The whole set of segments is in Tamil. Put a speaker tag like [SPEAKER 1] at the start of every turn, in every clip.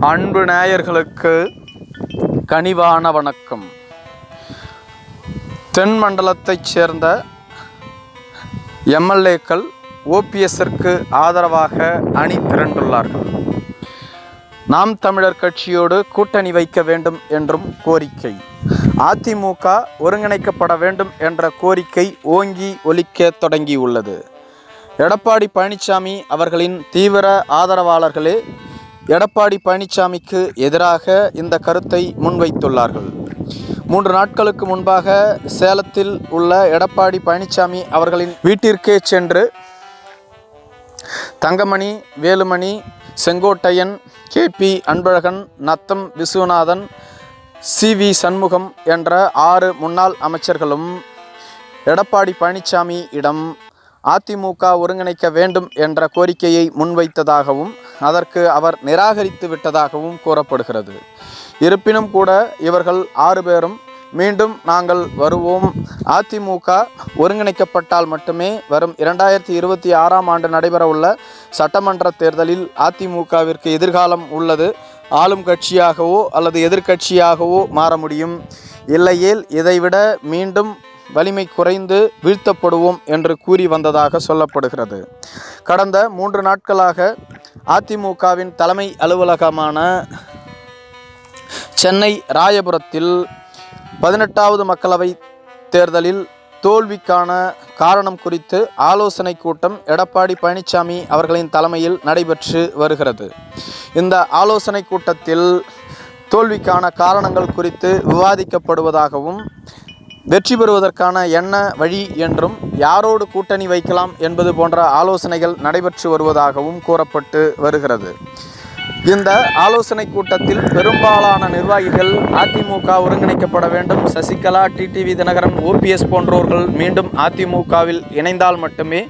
[SPEAKER 1] அன்பு நேயர்களுக்கு கனிவான வணக்கம். தென் மண்டலத்தைச் சேர்ந்த எம்எல்ஏக்கள் ஓபிஎஸ்ஸிற்கு ஆதரவாக அணி திரண்டுள்ளார்கள். நாம் தமிழர் கட்சியோடு கூட்டணி வைக்க வேண்டும் என்றும் கோரிக்கை. அதிமுக ஒருங்கிணைக்கப்பட வேண்டும் என்ற கோரிக்கை ஓங்கி ஒலிக்க தொடங்கியுள்ளது. எடப்பாடி பழனிசாமி அவர்களின் தீவிர ஆதரவாளர்களே எடப்பாடி பழனிசாமிக்கு எதிராக இந்த கருத்தை முன்வைத்துள்ளார்கள். மூன்று நாட்களுக்கு முன்பாக சேலத்தில் உள்ள எடப்பாடி பழனிசாமி அவர்களின் வீட்டிற்கே சென்று Thangamani Velumani Sengottaiyan KP Anbazhagan Natham Viswanathan C V Shanmugam என்ற ஆறு முன்னாள் அமைச்சர்களும் எடப்பாடி பழனிசாமி இடம் அதிமுக ஒருங்கிணைக்க வேண்டும் என்ற கோரிக்கையை முன்வைத்ததாகவும் அதற்கு அவர் நிராகரித்து விட்டதாகவும் கூறப்படுகிறது. இருப்பினும் கூட இவர்கள் ஆறு பேரும் மீண்டும் நாங்கள் வருவோம். அதிமுக ஒருங்கிணைக்கப்பட்டால் மட்டுமே வரும் இரண்டாயிரத்தி இருபத்தி ஆறாம் ஆண்டு நடைபெறவுள்ள சட்டமன்ற தேர்தலில் அதிமுகவிற்கு எதிர்காலம் உள்ளது. ஆளும் கட்சியாகவோ அல்லது எதிர்க்கட்சியாகவோ மாற முடியும். இல்லையேல் இதைவிட மீண்டும் வலிமை குறைந்து வீழ்த்தப்படுவோம் என்று கூறி வந்ததாக சொல்லப்படுகிறது. கடந்த மூன்று நாட்களாக அதிமுகவின் தலைமை அலுவலகமான சென்னை ராயபுரத்தில் பதினெட்டாவது மக்களவை தேர்தலில் தோல்விக்கான காரணம் குறித்து ஆலோசனை கூட்டம் எடப்பாடி பழனிசாமி அவர்களின் தலைமையில் நடைபெற்று வருகிறது. இந்த ஆலோசனை கூட்டத்தில் தோல்விக்கான காரணங்கள் குறித்து விவாதிக்கப்படுவதாகவும் வெற்றி பெறுவதற்கான என்ன வழி என்றும் யாரோடு கூட்டணி வைக்கலாம் என்பது போன்ற ஆலோசனைகள் நடைபெற்று வருவதாகவும் கூறப்பட்டு வருகிறது. இந்த ஆலோசனை கூட்டத்தில் பெரும்பாலான நிர்வாகிகள் அதிமுக ஒருங்கிணைக்கப்பட வேண்டும். சசிகலா டிடிவி தினகரன் ஓபிஎஸ் போன்றோர்கள் மீண்டும் அதிமுகவில் இணைந்தால் மட்டுமே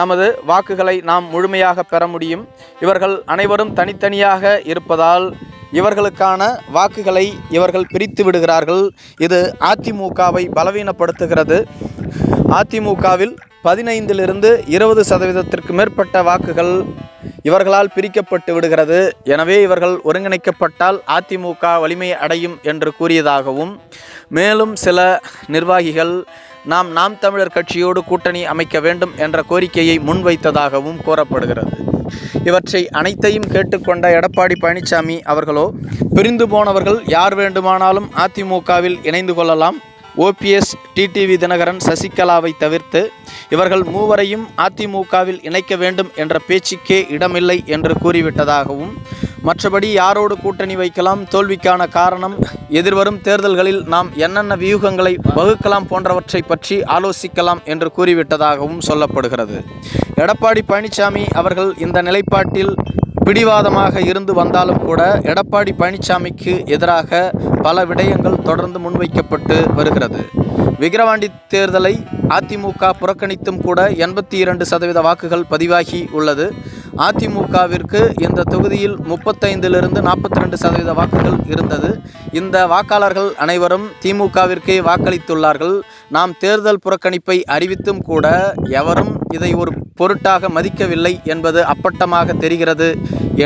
[SPEAKER 1] நமது வாக்குகளை நாம் முழுமையாக பெற முடியும். இவர்கள் அனைவரும் தனித்தனியாக இருப்பதால் இவர்களுக்கான வாக்குகளை இவர்கள் பிரித்து விடுகிறார்கள். இது அதிமுகவை பலவீனப்படுத்துகிறது. அதிமுகவில் பதினைந்திலிருந்து இருபது சதவீதத்திற்கு மேற்பட்ட வாக்குகள் இவர்களால் பிரிக்கப்பட்டு விடுகிறது. எனவே இவர்கள் ஒருங்கிணைக்கப்பட்டால் அதிமுக வலிமை அடையும் என்று கூறியதாகவும் மேலும் சில நிர்வாகிகள் நாம் நாம் தமிழர் கட்சியோடு கூட்டணி அமைக்க வேண்டும் என்ற கோரிக்கையை முன்வைத்ததாகவும் கூறப்படுகிறது. இவற்றை அனைத்தையும் கேட்டுக்கொண்ட எடப்பாடி பழனிசாமி அவர்களோ பிரிந்து போனவர்கள் யார் வேண்டுமானாலும் அதிமுகவில் இணைந்து கொள்ளலாம். ஓபிஎஸ் டிடிவி தினகரன் சசிகலாவை தவிர்த்து இவர்கள் மூவரையும் அதிமுகவில் இணைக்க வேண்டும் என்ற பேச்சுக்கே இடமில்லை என்று கூறிவிட்டதாகவும் மற்றபடி யாரோடு கூட்டணி வைக்கலாம் தோல்விக்கான காரணம் எதிர்வரும் தேர்தல்களில் நாம் என்னென்ன வியூகங்களை வகுக்கலாம் போன்றவற்றை பற்றி ஆலோசிக்கலாம் என்று கூறிவிட்டதாகவும் சொல்லப்படுகிறது. எடப்பாடி பழனிசாமி அவர்கள் இந்த நிலைப்பாட்டில் பிடிவாதமாக இருந்து வந்தாலும் கூட எடப்பாடி பழனிசாமிக்கு எதிராக பல விடயங்கள் தொடர்ந்து முன்வைக்கப்பட்டு வருகிறது. விக்கிரவாண்டி தேர்தலை அதிமுக புறக்கணித்தும் கூட எண்பத்தி இரண்டு சதவீத வாக்குகள் பதிவாகி உள்ளது. அதிமுகவிற்கு இந்த தொகுதியில் முப்பத்தைந்திலிருந்து நாற்பத்தி ரெண்டு சதவீத வாக்குகள் இருந்தது. இந்த வாக்காளர்கள் அனைவரும் திமுகவிற்கே வாக்களித்துள்ளார்கள். நாம் தேர்தல் புறக்கணிப்பை அறிவித்தும் கூட எவரும் இதை ஒரு பொருட்டாக மதிக்கவில்லை என்பது அப்பட்டமாக தெரிகிறது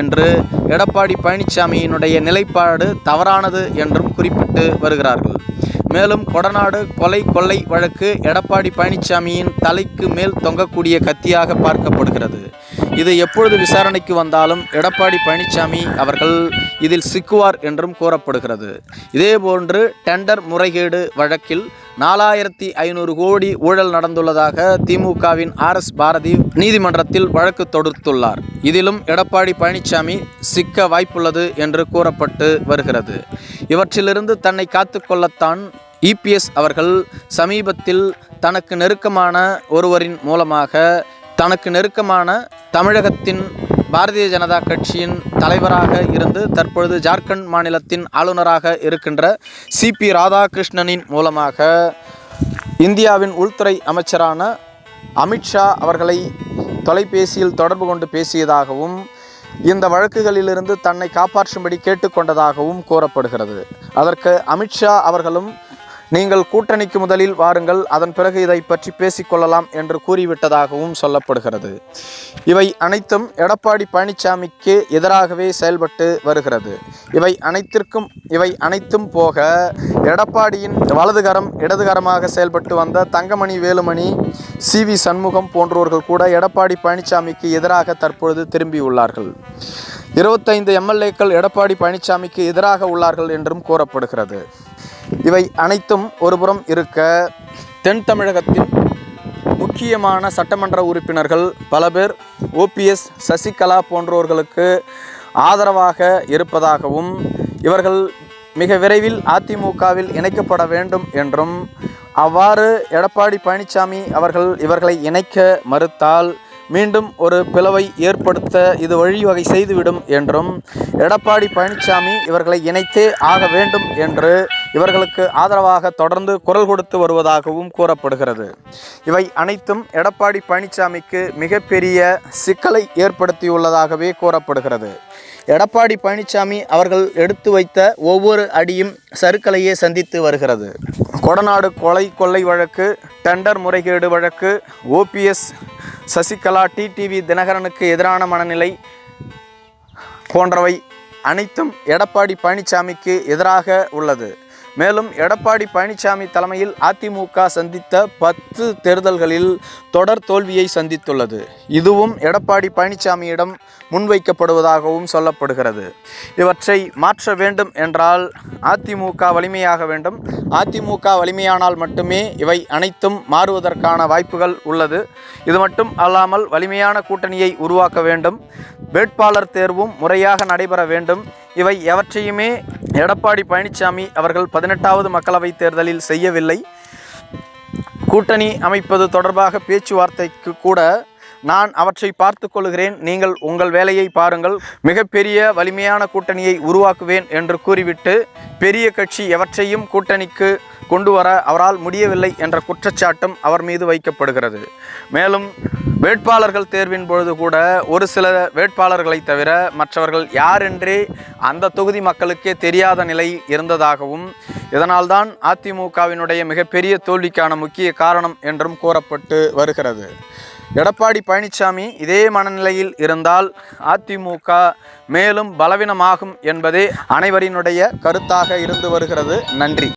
[SPEAKER 1] என்று எடப்பாடி பழனிசாமியினுடைய நிலைப்பாடு தவறானது என்றும் குறிப்பிட்டு வருகிறார்கள். மேலும் கொடநாடு கொலை கொள்ளை வழக்கு எடப்பாடி பழனிசாமியின் தலைக்கு மேல் தொங்கக்கூடிய கத்தியாக பார்க்கப்படுகிறது. இது எப்பொழுது விசாரணைக்கு வந்தாலும் எடப்பாடி பழனிசாமி அவர்கள் இதில் சிக்குவார் என்றும் கூறப்படுகிறது. இதேபோன்று டெண்டர் முறைகேடு வழக்கில் நாலாயிரத்தி ஐநூறு கோடி ஊழல் நடந்துள்ளதாக திமுகவின் ஆர் எஸ் பாரதி நீதிமன்றத்தில் வழக்கு தொடுத்துள்ளார். இதிலும் எடப்பாடி பழனிசாமி சிக்க வாய்ப்புள்ளது என்று கூறப்பட்டு வருகிறது. இவற்றிலிருந்து தன்னை காத்துக்கொள்ளத்தான் இபிஎஸ் அவர்கள் சமீபத்தில் தனக்கு நெருக்கமான ஒருவரின் மூலமாக தனக்கு நெருக்கமான தமிழகத்தின் பாரதிய ஜனதா கட்சியின் தலைவராக இருந்து தற்பொழுது ஜார்க்கண்ட் மாநிலத்தின் ஆளுநராக இருக்கின்ற சிபி ராதாகிருஷ்ணனின் மூலமாக இந்தியாவின் உள்துறை அமைச்சரான அமித்ஷா அவர்களை தொலைபேசியில் தொடர்பு கொண்டு பேசியதாகவும் இந்த வழக்குகளிலிருந்து தன்னை காப்பாற்றும்படி கேட்டுக்கொண்டதாகவும் கூறப்படுகிறது. அதற்கு அமித்ஷா அவர்களும் நீங்கள் கூட்டணிக்கு முதலில் வாருங்கள் அதன் பிறகு இதை பற்றி பேசிக்கொள்ளலாம் என்று கூறிவிட்டதாகவும் சொல்லப்படுகிறது. இவை அனைத்தும் எடப்பாடி பழனிசாமிக்கு எதிராகவே செயல்பட்டு வருகிறது. இவை அனைத்திற்கும் இவை அனைத்தும் போக எடப்பாடியின் வலதுகரம் இடதுகரமாக செயல்பட்டு வந்த தங்கமணி வேலுமணி சி வி சண்முகம் போன்றோர்கள் கூட எடப்பாடி பழனிசாமிக்கு எதிராக தற்பொழுது திரும்பியுள்ளார்கள் இருபத்தைந்து எம்எல்ஏக்கள் எடப்பாடி பழனிசாமிக்கு எதிராக உள்ளார்கள் என்றும் கூறப்படுகிறது. இவை அனைத்தும் ஒருபுறம் இருக்க தென் தமிழகத்தின் முக்கியமான சட்டமன்ற உறுப்பினர்கள் பல பேர் ஓபிஎஸ் சசிகலா போன்றோர்களுக்கு ஆதரவாக இருப்பதாகவும் இவர்கள் மிக விரைவில் அதிமுகவில் இணைக்கப்பட வேண்டும் என்றும் அவ்வாறு எடப்பாடி பழனிசாமி அவர்கள் இவர்களை இணைக்க மறுத்தால் மீண்டும் ஒரு பிளவை ஏற்படுத்த இது வழிவகை செய்துவிடும் என்றும் எடப்பாடி பழனிசாமி இவர்களை இணைத்தே ஆக வேண்டும் என்று இவர்களுக்கு ஆதரவாக தொடர்ந்து குரல் கொடுத்து வருவதாகவும் கூறப்படுகிறது. இவை அனைத்தும் எடப்பாடி பழனிசாமிக்கு மிகப்பெரிய சிக்கலை ஏற்படுத்தியுள்ளதாகவே கூறப்படுகிறது. எடப்பாடி பழனிசாமி அவர்கள் எடுத்து வைத்த ஒவ்வொரு அடியும் சருக்களையே சந்தித்து வருகிறது. கொடநாடு கொலை கொள்ளை வழக்கு டெண்டர் முறைகேடு வழக்கு ஓபிஎஸ் சசிகலா டிடிவி தினகரனுக்கு எதிரான மனநிலை போன்றவை அனைத்தும் எடப்பாடி பழனிசாமிக்கு எதிராக உள்ளது. மேலும் எடப்பாடி பழனிசாமி தலைமையில் அதிமுக சந்தித்த பத்து தேர்தல்களில் தொடர் தோல்வியை சந்தித்துள்ளது. இதுவும் எடப்பாடி பழனிசாமியிடம் முன்வைக்கப்படுவதாகவும் சொல்லப்படுகிறது. இவற்றை மாற்ற வேண்டும் என்றால் அதிமுக வலிமையாக வேண்டும். அதிமுக வலிமையானால் மட்டுமே இவை அனைத்தும் மாறுவதற்கான வாய்ப்புகள் உள்ளது. இது மட்டும் அல்லாமல் வலிமையான கூட்டணியை உருவாக்க வேண்டும். வேட்பாளர் தேர்வும் முறையாக நடைபெற வேண்டும். இவை எவற்றையுமே எடப்பாடி பழனிசாமி அவர்கள் பதினெட்டாவது மக்களவைத் தேர்தலில் செய்யவில்லை. கூட்டணி அமைப்பது தொடர்பாக பேச்சுவார்த்தைக்கு கூட நான் அவற்றை பார்த்து கொள்கிறேன். நீங்கள் உங்கள் வேலையை பாருங்கள். மிகப்பெரிய வலிமையான கூட்டணியை உருவாக்குவேன் என்று கூறிவிட்டு பெரிய கட்சி எவற்றையும் கூட்டணிக்கு கொண்டு வர அவரால் முடியவில்லை என்ற குற்றச்சாட்டும் அவர் மீது வைக்கப்படுகிறது. மேலும் வேட்பாளர்கள் தேர்வின் பொழுது கூட ஒரு சில வேட்பாளர்களை தவிர மற்றவர்கள் யாரென்றே அந்த தொகுதி மக்களுக்கே தெரியாத நிலை இருந்ததாகவும் இதனால்தான் அதிமுகவினுடைய மிகப்பெரிய தோல்விக்கான முக்கிய காரணம் என்றும் கூறப்பட்டு வருகிறது. எடப்பாடி பழனிசாமி இதே மனநிலையில் இருந்தால் அதிமுக மேலும் பலவீனமாகும் என்பதே அனைவரினுடைய கருத்தாக இருந்து வருகிறது. நன்றி.